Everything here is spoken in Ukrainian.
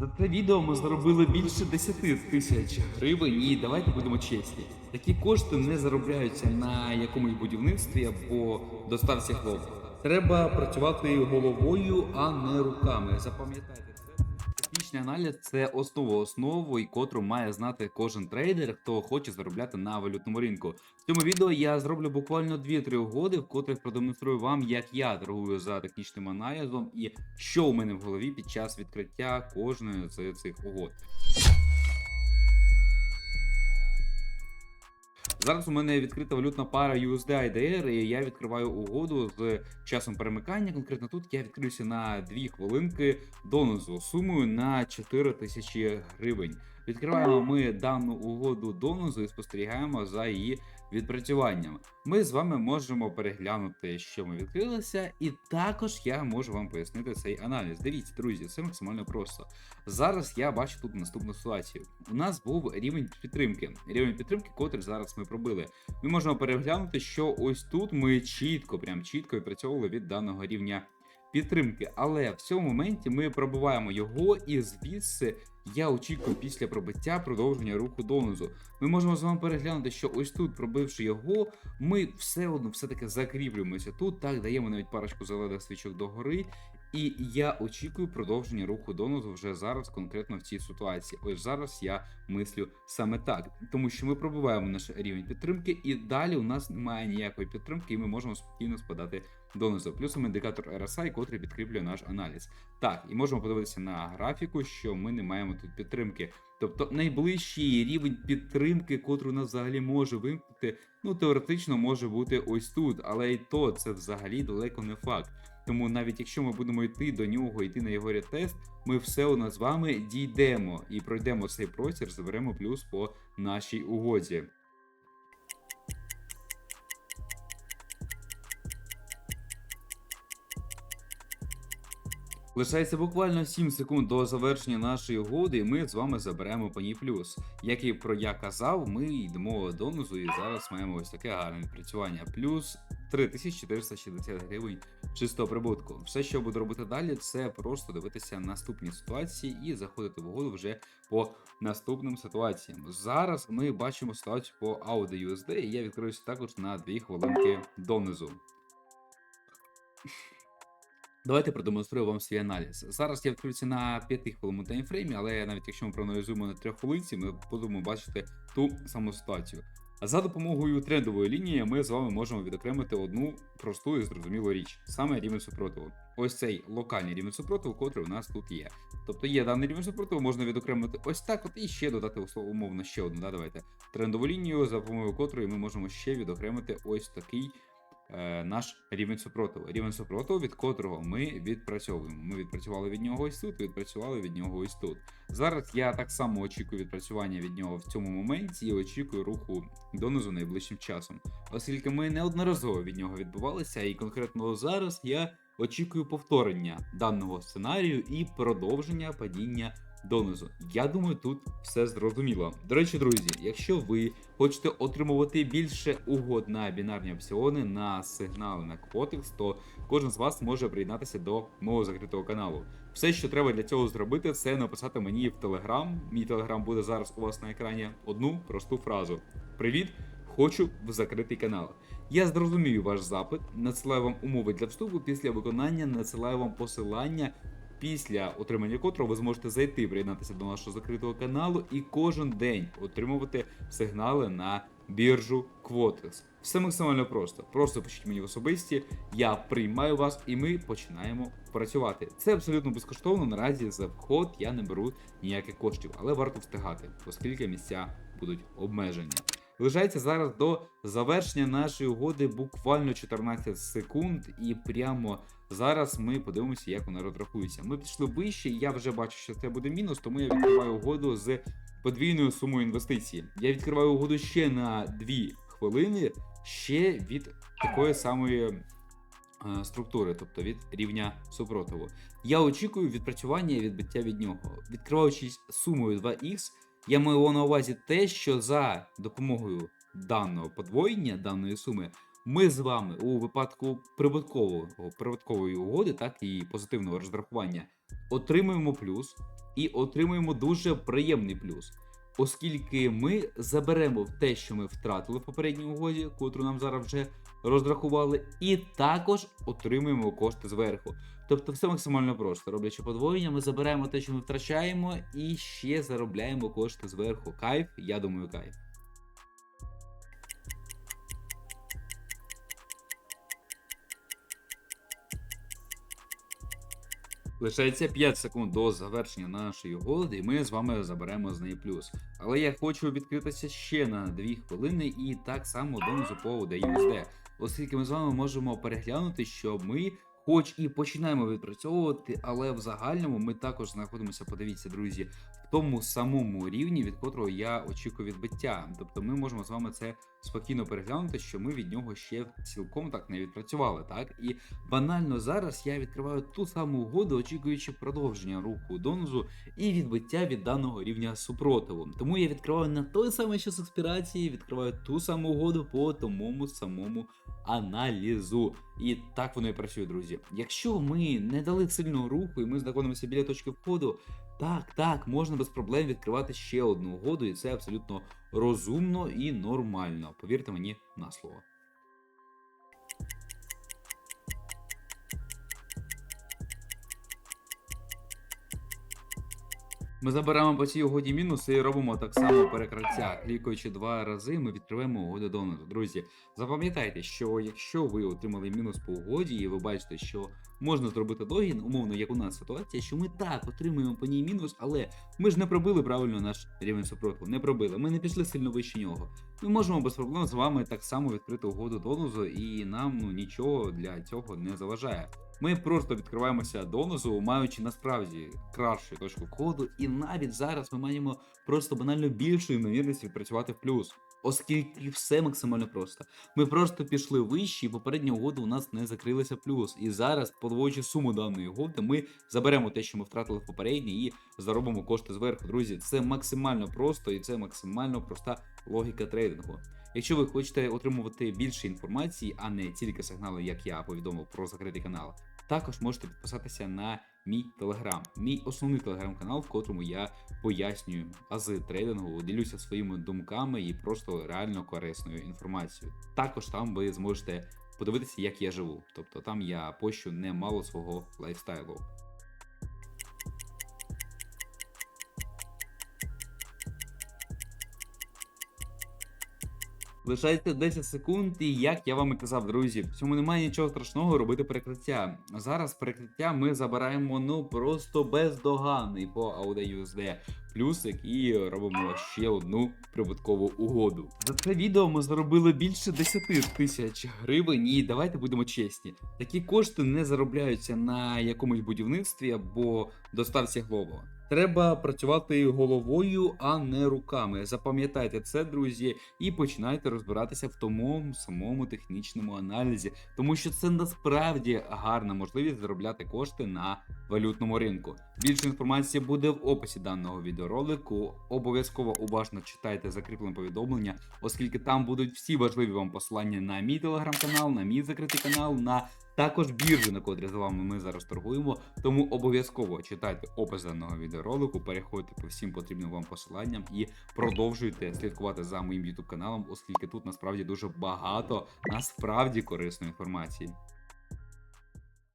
За це відео ми заробили більше 10 тисяч гривень, і давайте будемо чесні. Такі кошти не заробляються на якомусь будівництві або доставці хлопців. Треба працювати головою, а не руками. Запам'ятайте. Технічний аналіз це основа основу, і котру має знати кожен трейдер, хто хоче заробляти на валютному ринку. В цьому відео я зроблю буквально 2-3 угоди, в котрих продемонструю вам, як я торгую за технічним аналізом і що у мене в голові під час відкриття кожної з цих угод. Зараз у мене відкрита валютна пара USD IDR, і я відкриваю угоду з часом перемикання. Конкретно тут я відкрився на 2 хвилинки донозу сумою на 4 тисячі гривень. Відкриваємо ми дану угоду донозу і спостерігаємо за її відпрацюванням. Ми з вами можемо переглянути, що ми відкрилися, і також я можу вам пояснити цей аналіз. Дивіться, друзі, це максимально просто. Зараз я бачу тут наступну ситуацію. У нас був рівень підтримки. Рівень підтримки, котрий зараз ми пробили. Ми можемо переглянути, що ось тут ми чітко, прям чітко відпрацьовували від даного рівня підтримки. Але в цьому моменті ми пробиваємо його, і звідси я очікую після пробиття продовження руху донозу. Ми можемо з вами переглянути, що ось тут, пробивши його, ми все одно все-таки закріплюємося тут. Так даємо навіть парочку зелених свічок догори. І я очікую продовження руху донозу вже зараз, конкретно в цій ситуації. Ось зараз я мислю саме так, тому що ми пробиваємо наш рівень підтримки, і далі у нас немає ніякої підтримки, і ми можемо спокійно спадати донизу. Плюсом індикатор RSI, котрий підкріплює наш аналіз. Так, і можемо подивитися на графіку, що ми не маємо тут підтримки. Тобто найближчий рівень підтримки, котрий нас взагалі може вимкнути, ну теоретично може бути ось тут, але і то це взагалі далеко не факт. Тому навіть якщо ми будемо йти до нього, йти на його ретест, ми все одно з вами дійдемо і пройдемо цей простір, заберемо плюс по нашій угоді. Лишається буквально 7 секунд до завершення нашої угоди, і ми з вами заберемо по ній плюс. Як і про я казав, ми йдемо донизу і зараз маємо ось таке гарне відпрацювання. Плюс 3460 гривень чистого прибутку. Все, що буду робити далі, це просто дивитися наступні ситуації і заходити в угоду вже по наступним ситуаціям. Зараз ми бачимо ситуацію по Audi USD, і я відкриюся також на 2 хвилинки донизу. Давайте продемонструю вам свій аналіз. Зараз я відкрився на 5 хвилинному таймфреймі, але навіть якщо ми проаналізуємо на 3 хвилинці, ми будемо бачити ту саму ситуацію. За допомогою трендової лінії ми з вами можемо відокремити одну просту і зрозумілу річ, саме рівень супротиву. Ось цей локальний рівень супротиву, котрий у нас тут є. Тобто є даний рівень супротиву, можна відокремити ось так, от і ще додати умовно ще одну. Да, давайте трендову лінію, за допомогою котрої ми можемо ще відокремити ось такий наш рівень супротиву. Рівень супротиву, від котрого ми відпрацьовуємо. Ми відпрацювали від нього ось тут, відпрацювали від нього ось тут. Зараз я так само очікую відпрацювання від нього в цьому моменті і очікую руху донизу найближчим часом, оскільки ми неодноразово від нього відбувалися, і конкретно зараз я очікую повторення даного сценарію і продовження падіння донизу. Я думаю, тут все зрозуміло. До речі, друзі, якщо ви хочете отримувати більше угод на бінарні опціони, на сигнали на Quotix, то кожен з вас може приєднатися до мого закритого каналу. Все, що треба для цього зробити, це написати мені в Телеграм. Мій телеграм буде зараз у вас на екрані. Одну просту фразу: Привіт! Хочу в закритий канал. Я зрозумію ваш запит, надсилаю вам умови для вступу. Після виконання надсилаю вам посилання, після отримання котрого ви зможете зайти, приєднатися до нашого закритого каналу і кожен день отримувати сигнали на біржу Quotex. Все максимально просто. Просто пишіть мені в особисті, я приймаю вас, і ми починаємо працювати. Це абсолютно безкоштовно. Наразі за вход я не беру ніяких коштів, але варто встигати, оскільки місця будуть обмежені. Лишається зараз до завершення нашої угоди буквально 14 секунд, і прямо зараз ми подивимося, як вона розрахується. Ми пішли вище, я вже бачу, що це буде мінус, тому я відкриваю угоду з подвійною сумою інвестицій. Я відкриваю угоду ще на 2 хвилини, ще від такої самої. е, Структури, тобто від рівня супротиву. Я очікую відпрацювання і відбиття від нього. Відкриваючись сумою 2х, я маю на увазі те, що за допомогою даного подвоєння, даної суми, ми з вами у випадку прибуткового прибуткової угоди, так і позитивного розрахування, отримуємо плюс і отримуємо дуже приємний плюс. Оскільки ми заберемо те, що ми втратили в попередній угоді, котру нам зараз вже розрахували, і також отримуємо кошти зверху. Тобто все максимально просто. Роблячи подвоєння, ми заберемо те, що ми втрачаємо, і ще заробляємо кошти зверху. Кайф, я думаю, кайф. Лишається 5 секунд до завершення нашої голоди, і ми з вами заберемо з неї плюс. Але я хочу відкритися ще на 2 хвилини і так само донизу по USD, оскільки ми з вами можемо переглянути, що ми. Хоч і починаємо відпрацьовувати, але в загальному ми також знаходимося, подивіться, друзі, тому самому рівні, від котрого я очікую відбиття. Тобто ми можемо з вами це спокійно переглянути, що ми від нього ще цілком так не відпрацювали. Так і банально зараз я відкриваю ту саму угоду, очікуючи продовження руху донозу і відбиття від даного рівня супротиву. Тому я відкриваю на той самий час експірації, відкриваю ту саму угоду по тому самому аналізу. І так воно і працює, друзі. Якщо ми не дали сильного руху і ми знаходимося біля точки входу, так, так, можна без проблем відкривати ще одну угоду, і це абсолютно розумно і нормально. Повірте мені на слово. Ми забираємо по цій угоді мінуси і робимо так само перекриття. Клікаючи два рази, ми відкриваємо угоду донору. Друзі, запам'ятайте, що якщо ви отримали мінус по угоді, і ви бачите, що можна зробити логін, умовно, як у нас ситуація, що ми так отримуємо по ній мінус, але ми ж не пробили правильно наш рівень супротиву. Не пробили. Ми не пішли сильно вище нього. Ми можемо без проблем з вами так само відкрити угоду донозу, і нам ну нічого для цього не заважає. Ми просто відкриваємося донозу, маючи насправді кращу точку входу, і навіть зараз ми маємо просто банально більшу ймовірність відпрацювати в плюс. Оскільки все максимально просто. Ми просто пішли вище, і попередня угода у нас не закрилася плюс. І зараз, подвоюючи суму даної угоди, ми заберемо те, що ми втратили в попередній, і заробимо кошти зверху. Друзі, це максимально просто і це максимально проста логіка трейдингу. Якщо ви хочете отримувати більше інформації, а не тільки сигнали, як я повідомив про закритий канал, також можете підписатися на мій телеграм, мій основний телеграм-канал, в котрому я пояснюю ази трейдингу, ділюся своїми думками і просто реально корисною інформацією. Також там ви зможете подивитися, як я живу. Тобто там я пощу немало свого лайфстайлу. Лишається 10 секунд, і як я вам і казав, друзі, в цьому немає нічого страшного робити перекриття. Зараз перекриття ми забираємо ну просто бездоганний по AUD плюсик і робимо ще одну прибуткову угоду. За це відео ми заробили більше 10 тисяч гривень. І давайте будемо чесні. Такі кошти не заробляються на якомусь будівництві або доставці Глово. Треба працювати головою, а не руками. Запам'ятайте це, друзі, і починайте розбиратися в тому самому технічному аналізі, тому що це насправді гарна можливість заробляти кошти на валютному ринку. Більше інформації буде в описі даного відеоролику. Обов'язково уважно читайте закріплене повідомлення, оскільки там будуть всі важливі вам посилання на мій телеграм-канал, на мій закритий канал, на також біржу, на котрі з вами ми зараз торгуємо. Тому обов'язково читайте опис даного відеоролику, переходьте по всім потрібним вам посиланням і продовжуйте слідкувати за моїм YouTube каналом, оскільки тут насправді дуже багато насправді корисної інформації.